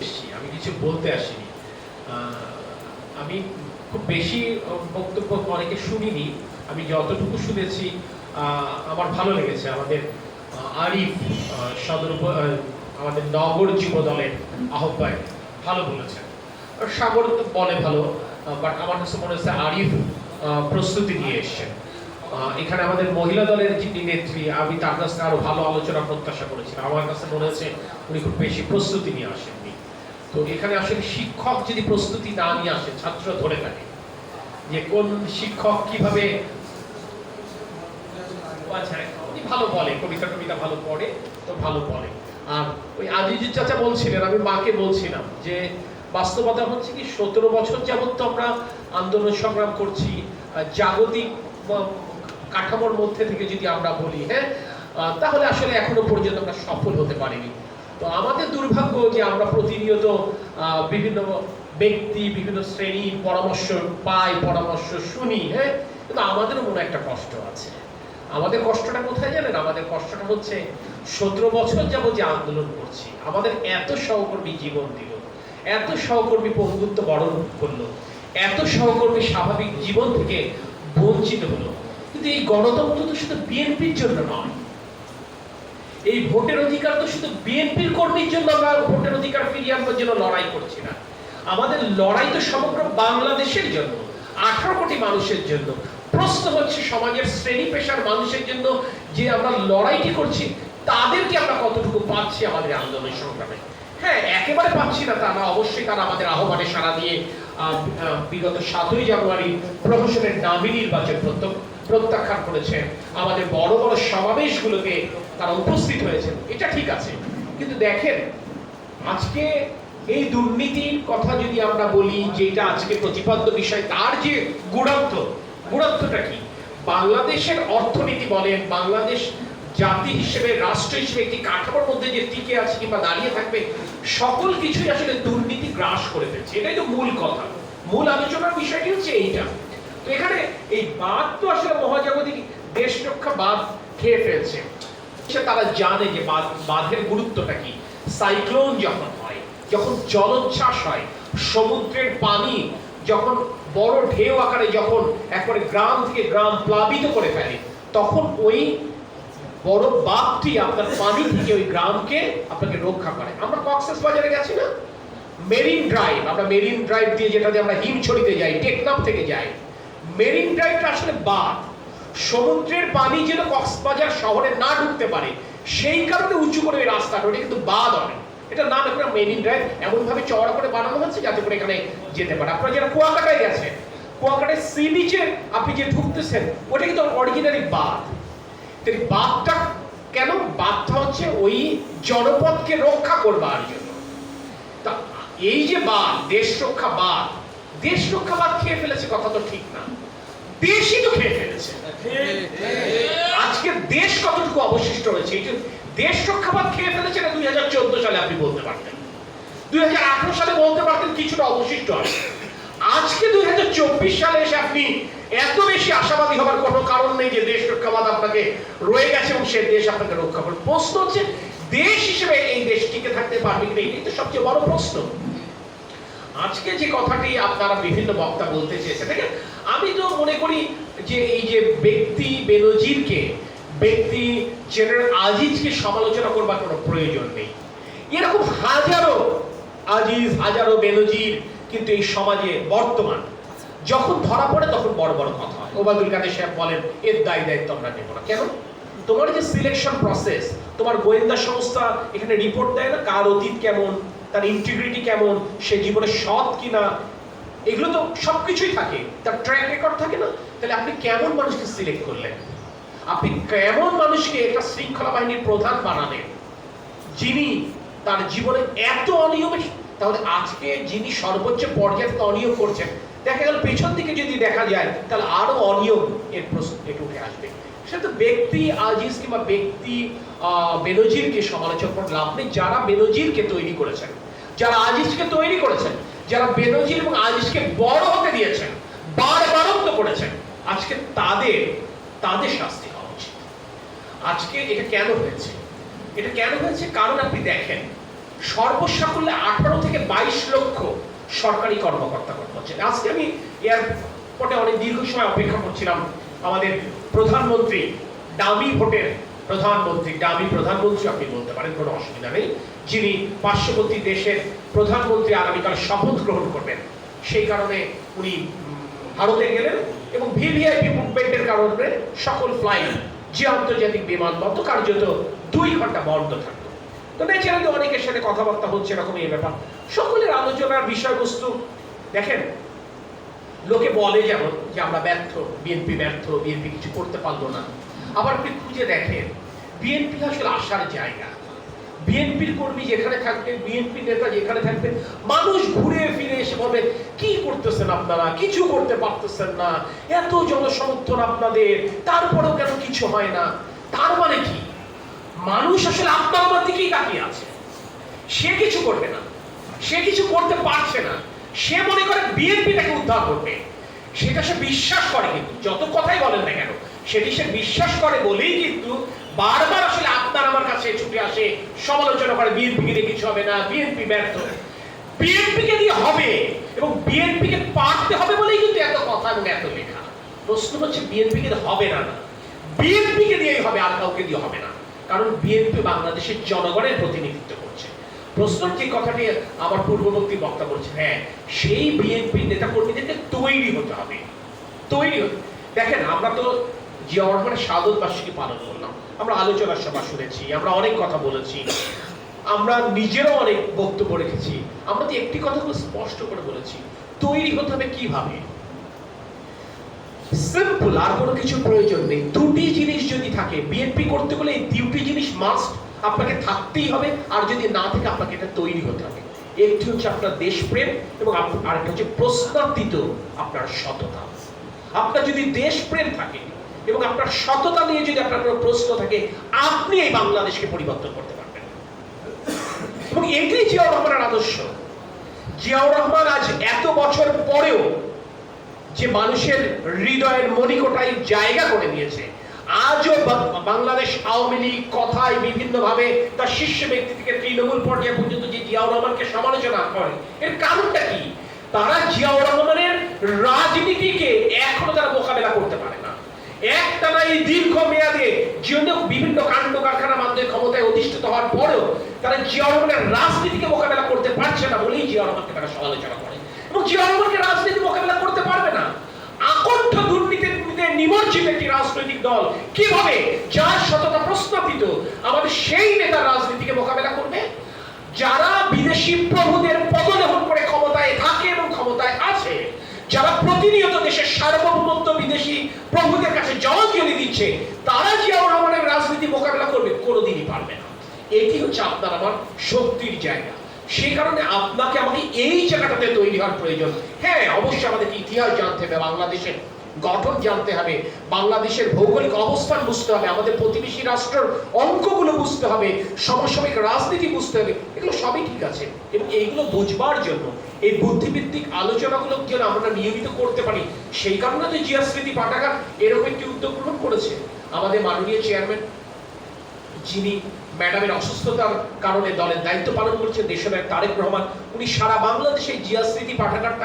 এসেছি, আমি কিছু বলতে আসিনি। আমি খুব বেশি বক্তব্য অনেকে শুনিনি। আমি যতটুকু শুনেছি আমার ভালো লেগেছে। আমাদের আরিফ সদর আমাদের নগর যুব দলের আহ্বায়ক। ভালো বলেছেন। সাগর তো বলে ভালো বাট আমার কাছে মনে হচ্ছে আরিফ প্রস্তুতি নিয়ে এসছেন। এখানে আমাদের মহিলা দলের যিনি নেত্রী, আমি তার কাছ থেকে আরও ভালো আলোচনা প্রত্যাশা করেছিলাম। আমার কাছে মনে হচ্ছে উনি খুব বেশি প্রস্তুতি নিয়ে আসেননি। তো এখানে আসলে শিক্ষক যদি প্রস্তুতি না নিয়ে আসে ছাত্র ধরে থাকে যে কোন শিক্ষক কীভাবে আচ্ছা উনি ভালো বলে, কবিতা কবিতা ভালো পড়ে, তো ভালো বলে। আর ওই আজিজুর চাচা বলছিলেন, আমি মাকে বলছিলাম যে বাস্তবতা হচ্ছে কি, সতেরো বছর যাবত তো আমরা আন্দোলন সংগ্রাম করছি জাগতিক কাঠামোর মধ্যে থেকে যদি আমরা বলি হ্যাঁ? তাহলে আসলে এখনও পর্যন্ত আমরা সফল হতে পারিনি। তো আমাদের দুর্ভাগ্য যে আমরা প্রতিনিয়ত বিভিন্ন ব্যক্তি, বিভিন্ন শ্রেণি পরামর্শ পাই, পরামর্শ শুনি হ্যাঁ? কিন্তু আমাদেরও মনে একটা কষ্ট আছে। আমাদের কষ্টটা কোথায় জানেন? আমাদের কষ্টটা হচ্ছে সতেরো বছর যাব যে আন্দোলন করছি, আমাদের এত সহকর্মী জীবন দিল, এত সহকর্মী পঙ্গুত্ব বরণ করল, এত সহকর্মী স্বাভাবিক জীবন থেকে বঞ্চিত হলো। কিন্তু এই গণতন্ত্র তো শুধু বিএনপির জন্য নয়। এই ভোটের অধিকার তো শুধু বিএনপির কর্মীর জন্য আমরা ভোটের অধিকার ফিরিয়ে আনবার জন্য লড়াই করছি না। আমাদের লড়াই তো সমগ্র বাংলাদেশের জন্য, আঠারো কোটি মানুষের জন্য। প্রশ্ন হচ্ছে সমাজের শ্রেণি পেশার মানুষের জন্য যে আমরা লড়াইটি করছি, তাদেরকে আমরা কতটুকু পাচ্ছি আমাদের আন্দোলন সংগ্রামে? হ্যাঁ একেবারে পাচ্ছি না তারা অবশ্যই তারা আমাদের আহ্বানে সাড়া দিয়ে বিগত সাতই জানুয়ারি প্রহসনের নামী নির্বাচন প্রত্য- প্রত্যাখ্যান করেছেন। আমাদের বড় বড় সমাবেশগুলোকে তারা উপস্থিত হয়েছেন। এটা ঠিক আছে। কিন্তু দেখেন, আজকে এই দুর্নীতির কথা যদি আমরা বলি যেটা আজকে প্রতিপাদ্য বিষয়, তার যে গুণার্থ, গুণার্থটা কি? বাংলাদেশের অর্থনীতি বলেন, বাংলাদেশ জাতি হিসেবে, রাষ্ট্র হিসেবে একটি কাঠামোর মধ্যে যে টিকে আছে কিংবা দাঁড়িয়ে থাকবে, সকল কিছুই আসলে দুর্নীতি গ্রাস করে ফেলছে। এটাই তো মূল কথা। মূল আলোচনার বিষয়টি হচ্ছে এইটা। এখানে এই বাদ তো আসলে মহাজাগতিক দেশ রক্ষা বাদ খেয়ে ফেলছে। তারা জানে যে বাঁধ- বাঁধের গুরুত্বটা কি। সাইক্লোন যখন হয়, যখন জলোচ্ছ্বাস হয়, সমুদ্রের পানি যখন বড় ঢেউ আকারে যখন একবারে গ্রাম থেকে গ্রাম প্লাবিত করে ফেলে, তখন ওই বড় বাঁধটি আপনার পানি থেকে ওই গ্রামকে আপনাকে রক্ষা করে। আমরা কক্সেস বাজারে গেছি না? মেরিন ড্রাইভ, আমরা মেরিন ড্রাইভ দিয়ে যেটা দিয়ে আমরা হিমছড়িতে যাই, টেকনাফ থেকে যাই মেরিন ড্রাইভটা আসলে বাঁধ। সমুদ্রের পানি যেন কক্সবাজার শহরে না ঢুকতে পারে, সেই কারণে উঁচু করে ওই ওটা কিন্তু বাঁধ হবে এটা নাম এখন মেরিন ড্রাইভ এমন ভাবে চওড়া করে বানানো হচ্ছে যাতে করে এখানে যেতে পারে। আপনারা যারা কুয়াকাটায় গেছেন কুয়াকাটায় সি বিচে আপনি যে ঢুকতেছেন, ওটা কিন্তু অরিজিনালি বাঁধ। তো এই বাঁধটা কেন? বাঁধটা হচ্ছে ওই জনপদকে রক্ষা করবার জন্য। তা এই যে বাদ দেশ রক্ষা বাদ দেশ রক্ষা বাদ খেয়ে ফেলেছে কথা তো ঠিক না। দেশই তো খেয়ে ফেলেছে। আজকে দেশ কতটুকু অবশিষ্ট রয়েছে? এই যে দেশ রক্ষা বাদ খেয়ে ফেলেছে না দুই হাজার চোদ্দ সালে আপনি বলতে পারতেন। দুই হাজার আঠারো সালে বলতে পারতেন কিছুটা অবশিষ্ট আছে। আজকে দুই হাজার চব্বিশ সালে এসে আপনি এত বেশি আশাবাদী হবার কোনো কারণ নেই যে দেশ রক্ষাবাদ আপনাকে রয়ে গেছে এবং সে দেশ আপনাকে রক্ষা করবে। প্রশ্ন হচ্ছে, দেশ হিসেবে এই দেশ টিকে থাকতে পারবে কিনা? এটাই তো সবচেয়ে বড় প্রশ্ন। আজকে যে কথাটি আপনারা বিভিন্ন বক্তা বলতে চেয়েছেন, দেখেন, আমি তো মনে করি যে এই যে ব্যক্তি বেনজিরকে, ব্যক্তি জেনারেল আজিজকে সমালোচনা করবার কোনো প্রয়োজন নেই। এরকম হাজারো আজিজ, হাজারো বেনজির কিন্তু এই সমাজে বর্তমান, যখন ধরা পড়ে তখন বড় বড় কথা হয়। ওবায়দুল কাদের সাহেব বলেন, এর দায় দায়িত্ব আমরা নেব না। কেন? তোমার যে সিলেকশন প্রসেস তোমার গোয়েন্দা সংস্থা এখানে রিপোর্ট দেয় না? কার অতীত কেমন? তার ইন্টিগ্রিটি কেমন, সে জীবনে সৎ কিনা, এগুলো তো সবকিছুই থাকে। তার ট্র্যাক রেকর্ড থাকে না? তাহলে আপনি কেমন মানুষকে সিলেক্ট করলেন? আপনি কেমন মানুষকে একটা শৃঙ্খলা বাহিনীর প্রধান বানালেন? যিনি তার জীবনে এত অনিয়মে, তাহলে আজকে যিনি সর্বোচ্চ পর্যায়ে অনিয়ম করছেন দেখা গেল পেছন দিকে যদি দেখা যায়, তাহলে আরও অনিয়ম এর প্রশ্ন উঠে আসবে। সেটা ব্যক্তি আজিজ কিংবা ব্যক্তি বেনজিরকে সমালোচনা করে লাভ নেই যারা বেনজিরকে তৈরি করেছেন, যারা আজিজকে তৈরি করেছেন, যারা বেনজির এবং আজিজকে বড় হতে দিয়েছেন বারবারত্ব করেছেন আজকে তাদের তাদের শাস্তি হওয়া উচিত। আজকে এটা কেন হয়েছে? এটা কেন হয়েছে? কারণ আপনি দেখেন, সর্বসাকুল্যে আঠারো থেকে বাইশ লক্ষ সরকারি কর্মকর্তা কর্মচারী আজকে আমি এয়ারপোর্টে অনেক দীর্ঘ সময় অপেক্ষা করছিলাম। আমাদের প্রধানমন্ত্রী, দামি ভোটের প্রধানমন্ত্রী, দামি প্রধানমন্ত্রী আপনি বলতে পারেন, কোনো অসুবিধা নেই। যিনি পার্শ্ববর্তী দেশের প্রধানমন্ত্রী আগামীকাল শপথ গ্রহণ করবেন, সেই কারণে উনি ভারতে গেলেন এবং ভিভিআইপি মুভমেন্টের কারণে সকল ফ্লাইট যে আন্তর্জাতিক বিমানবন্দর, কার্যত দুই ঘণ্টা বন্ধ থাকতো তো ন্যাচারালি অনেকের সাথে কথাবার্তা হচ্ছে এরকম এই ব্যাপার। সকলের আলোচনার বিষয়বস্তু, দেখেন, লোকে বলে যেমন যে আমরা ব্যর্থ বিএনপি ব্যর্থ বিএনপি কিছু করতে পারল না। আবার আপনি খুঁজে দেখেন বিএনপি আসলে আসার জায়গা। বিএনপির কর্মী যেখানে থাকবে বিএনপি নেতা যেখানে থাকবে, মানুষ ঘুরে ফিরে এসে বলবে, কি করতেছেন আপনারা? কিছু করতে পারতেছেন না। এত জনসমর্থন আপনাদের, তারপরেও কেন কিছু হয় না? তার মানে কি? মানুষ আসলে আপনার আমার দিকেই তাকিয়ে আছে। সে কিছু করবে না। সে কিছু করতে পারছে না। সে মনে করে বিএনপি তাকে উদ্ধার করবে। সেটা সে বিশ্বাস করে কিন্তু, যত কথাই বলেন না কেন, সেটি সে বিশ্বাস করে বলেই কিন্তু বারবার আসলে আপনার আমার কাছে ছুটে আসে, সমালোচনা করে বিএনপি কে দিয়ে কিছু হবে না, বিএনপি ব্যর্থ। বিএনপি কে দিয়ে হবে এবং বিএনপি কে পারতে হবে বলেই কিন্তু এত কথা এবং এত লেখা। প্রশ্ন হচ্ছে বিএনপি কে হবে না না। বিএনপি কে দিয়েই হবে আর কাউকে দিয়ে হবে না। কারণ বিএনপি বাংলাদেশের জনগণের প্রতিনিধিত্ব করছে। প্রশ্ন যে কথাটি আমার পূর্ববর্তী বক্তা বলছে হ্যাঁ সেই বিএনপি নেতা কর্মীদেরকে তৈরি হতে হবে। তৈরি হতে দেখেন, আমরা তো জিয়া রহমানের সাদত বার্ষিকী পালন করলাম। আমরা আলোচনা সভা শুনেছি, আমরা অনেক কথা বলেছি। আমরা নিজেরও অনেক বক্তব্য রেখেছি। আমরা তো একটি কথা খুব স্পষ্ট করে বলেছি। তৈরি হতে হবে কীভাবে? সিম্পল আর কোনো কিছু প্রয়োজন নেই। দুটি জিনিস যদি থাকে বিএনপি করতে গেলে এই দুটি জিনিস মাস্ট আপনাকে থাকতেই হবে, আর যদি না থাকে, আপনাকে এটা তৈরি হতে হবে। একটি হচ্ছে আপনার দেশপ্রেম এবং আরেকটা হচ্ছে প্রশ্নাতীত আপনার সততা। আপনার যদি দেশপ্রেম থাকে এবং আপনার সততা নিয়ে যদি আপনার কোনো প্রশ্ন থাকে, আপনি এই বাংলাদেশকে পরিবর্তন করতে পারবেন। এবং এটাই জিয়াউর রহমানের আদর্শ। জিয়াউর রহমান আজ এত বছর পরেও যে মানুষের হৃদয়ের মণিকোটায় জায়গা করে নিয়েছে। আজও বাংলাদেশ আওয়ামী লীগ কথায় বিভিন্ন ভাবে তার শীর্ষ ব্যক্তি থেকে তৃণমূল পর্যায়ে পর্যন্ত যে জিয়াউর রহমানকে সমালোচনা করে, এর কারণটা কি? তারা জিয়াউর রহমানের রাজনীতিকে এখনও তারা মোকাবেলা করতে পারে না। একটানা এই দীর্ঘ মেয়াদে জীবনে বিভিন্ন কাণ্ড কারখানার মাধ্যমে ক্ষমতায় অধিষ্ঠিত হওয়ার পরেও তারা জিয়াউর রহমানের রাজনীতিকে মোকাবেলা করতে পারছে না বলেই জিয়াউর রহমানকে তারা সমালোচনা করে। এবং জিয়াউর রহমানকে রাজনীতি মোকাবেলা করতে পারবে না আকণ্ঠ দুর্নীতিতে একটি রাজনৈতিক দল। কীভাবে? যার সততা প্রস্তাবিত আমাদের সেই নেতার রাজনীতিকে মোকাবেলা করবে? যারা বিদেশি প্রভুদের পদলেহন করে ক্ষমতায় থাকে এবং ক্ষমতায় আছে, যারা প্রতিনিয়ত দেশের সার্বভৌমত্ব বিদেশি প্রভুদের কাছে জলজলি দিচ্ছে, তারা জিয়াউর রহমানের রাজনীতি মোকাবেলা করবে? কোনোদিনই পারবে না। এটি হচ্ছে আপনার আমার শক্তির জায়গা। সেই কারণে আপনাকে আমাকে এই জায়গাটাতে তৈরি হওয়ার প্রয়োজন। হ্যাঁ অবশ্যই আমাদেরকে ইতিহাস জানতে হবে, বাংলাদেশের গঠন জানতে হবে। বাংলাদেশের ভৌগোলিক অবস্থান বুঝতে হবে, আমাদের প্রতিবেশী রাষ্ট্রের অঙ্কগুলো বুঝতে হবে, সমসাময়িক রাজনীতি বুঝতে হবে, এগুলো সবই ঠিক আছে। এবং এইগুলো বুঝবার জন্য, এই বুদ্ধিভিত্তিক আলোচনাগুলো যেন আমরা নিয়মিত করতে পারি। সেই কারণে তো জিয়া স্মৃতি পাঠাগার এরকম একটি উদ্যোগ গ্রহণ করেছে। আমাদের মাননীয় চেয়ারম্যান, যিনি ম্যাডামের অসুস্থতার কারণে দলের দায়িত্ব পালন করছেন দেশের তারেক রহমান, উনি সারা বাংলাদেশে জিয়া স্মৃতি পাঠাগারটা